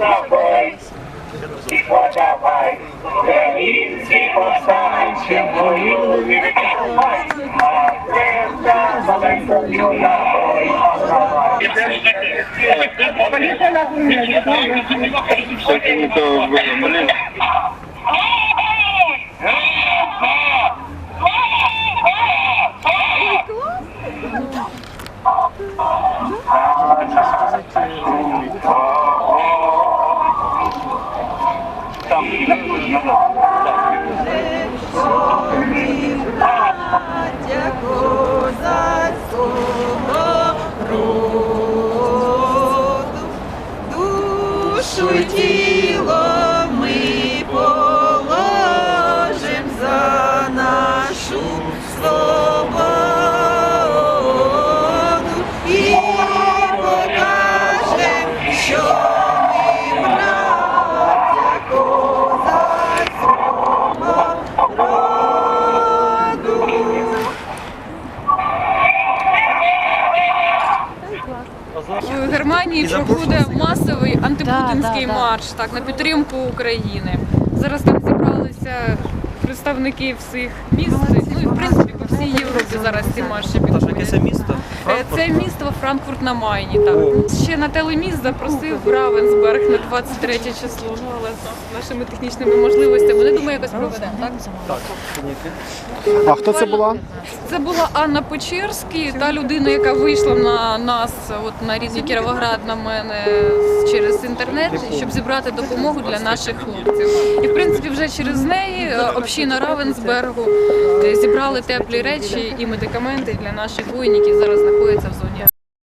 out, boys. Keep watch out, boys. There is keep on signs here for you. Give it down, boys. My friends, I'm coming for you a a. Душу тіло ми положим за нашу свободу Германії проходить масовий антипутінський марш так на підтримку України. Зараз там зібралися представники всіх міст. Ну і в принципі по всій Європі зараз ці марші підходять. це місто? Е, Це місто Франкфурт на Майні. Так ще на телеміст запросив Равенсберг на 23 число. Ну але з нашими технічними можливостями не думаю, якось проведемо. Так Так. А хто це була? Це була Анна Печерський, та людина, яка вийшла на нас, от на рідний Кіровоград, на мене через інтернет, щоб зібрати допомогу для наших хлопців. І в принципі, вже через неї е, община Равенсбергу е, зібрали теплі речі і медикаменти для наших воїнів, які зараз знаходяться в зоні.